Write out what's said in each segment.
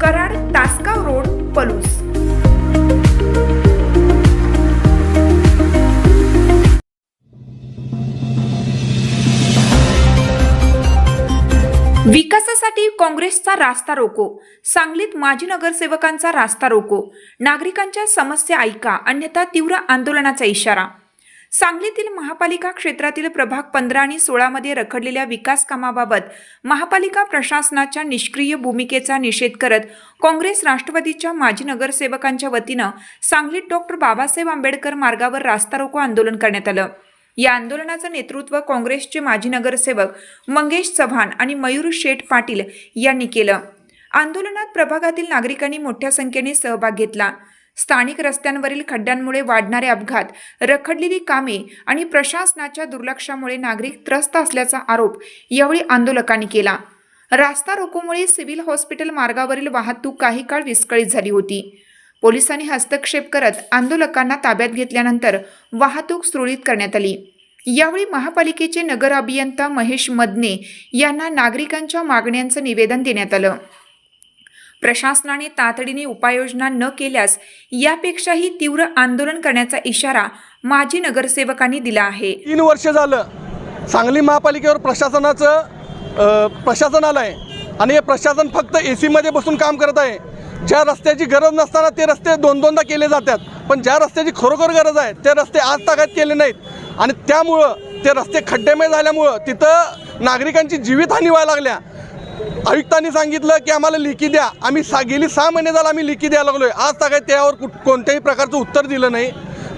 Karad Tasgaon road Palus. विकासासाठी काँग्रेसचा रास्ता रोको. सांगलीत माजी नगरसेवकांचा रास्ता रोको. नागरिकांच्या समस्या ऐका अन्यथा तीव्र आंदोलनाचा इशारा. सांगलीतील महापालिका क्षेत्रातील प्रभाग पंधरा आणि सोळामध्ये रखडलेल्या विकास कामाबाबत महापालिका प्रशासनाच्या निष्क्रिय भूमिकेचा निषेध करत काँग्रेस राष्ट्रवादीच्या माजी नगरसेवकांच्या वतीनं सांगलीत डॉक्टर बाबासाहेब आंबेडकर मार्गावर रास्ता रोको आंदोलन करण्यात आलं. या आंदोलनाचं नेतृत्व काँग्रेसचे माजी नगरसेवक मंगेश चव्हाण आणि मयूर शेठ पाटील यांनी केलं. आंदोलनात प्रभागातील नागरिकांनी मोठ्या संख्येने सहभाग घेतला. स्थानिक रस्त्यांवरील खड्ड्यांमुळे वाढणारे अपघात रखडलेली कामे आणि प्रशासनाच्या दुर्लक्षामुळे नागरिक त्रस्त असल्याचा आरोप यावेळी आंदोलकांनी केला. रास्ता रोकोमुळे सिव्हिल हॉस्पिटल मार्गावरील वाहतूक काही काळ विस्कळीत झाली होती. पोलिसांनी हस्तक्षेप करत आंदोलकांना ताब्यात घेतल्यानंतर वाहतूक सुरळीत करण्यात आली. यावेळी महापालिकेचे नगर अभियंता महेश मदने यांना नागरिकांच्या मागण्यांचं निवेदन देण्यात आलं. प्रशासनाने तातडीने उपाययोजना न केल्यास यापेक्षाही तीव्र आंदोलन करण्याचा इशारा माजी नगरसेवकांनी दिला आहे. तीन वर्ष झालं सांगली महापालिकेवर प्रशासनाचं प्रशासन आलं आहे आणि हे प्रशासन फक्त ए सीमध्ये बसून काम करत आहे. ज्या रस्त्याची गरज नसताना ते रस्ते दोन दोनदा केले जातात. पण ज्या रस्त्याची खरोखर गरज आहे ते रस्ते आज तागात केले नाहीत. आणि त्यामुळं ते रस्ते खड्डेमय झाल्यामुळं तिथं नागरिकांची जीवितहानी व्हायला लागल्या. आयुक्तांनी सांगितलं की आम्हाला लिखी द्या. आम्ही सा गेली सहा महिने झालं आम्ही लिखी द्यायला लागलो आहे आज सगळ्या त्यावर कुठ कोणत्याही प्रकारचं उत्तर दिलं नाही.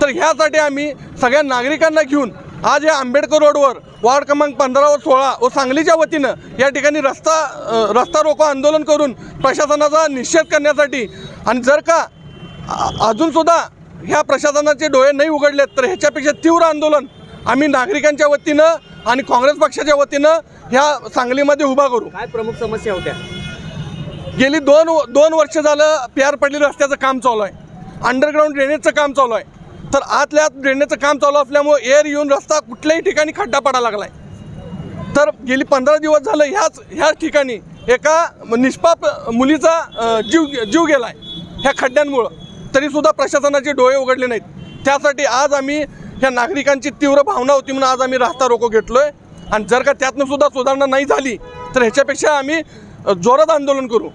तर ह्यासाठी आम्ही सगळ्या नागरिकांना घेऊन आज या आंबेडकर रोडवर वार्ड क्रमांक पंधरा व सोळा व सांगलीच्या वतीनं या ठिकाणी रस्ता रस्ता रोको आंदोलन करून प्रशासनाचा निषेध करण्यासाठी आणि जर का अजूनसुद्धा ह्या प्रशासनाचे डोळे नाही उघडलेत तर ह्याच्यापेक्षा तीव्र आंदोलन आम्ही नागरिकांच्या वतीनं आणि काँग्रेस पक्षाच्या वतीनं ह्या सांगलीमध्ये उभा करू. काय प्रमुख समस्या होत्या? गेली दोन दोन वर्ष झालं प्यार पडली रस्त्याचं काम चालू आहे. अंडरग्राऊंड ड्रेनेजचं काम चालू आहे. तर आतल्या आत ड्रेनेजचं काम चालू असल्यामुळे एअर येऊन रस्ता कुठल्याही ठिकाणी खड्डा पडायला लागला आहे तर गेली पंधरा दिवस झालं ह्याच ह्याच ठिकाणी एका निष्पाप मुलीचा जीव जीव गेला आहे ह्या खड्ड्यांमुळं. तरीसुद्धा प्रशासनाचे डोळे उघडले नाहीत. त्यासाठी आज आम्ही ह्या नागरिकांची तीव्र भावना होती म्हणून आज आम्ही रास्ता रोको घेतलो आहे आणि जर का त्यातनं सुद्धा सुधारणा नाही झाली तर ह्याच्यापेक्षा आम्ही जोरात आंदोलन करू.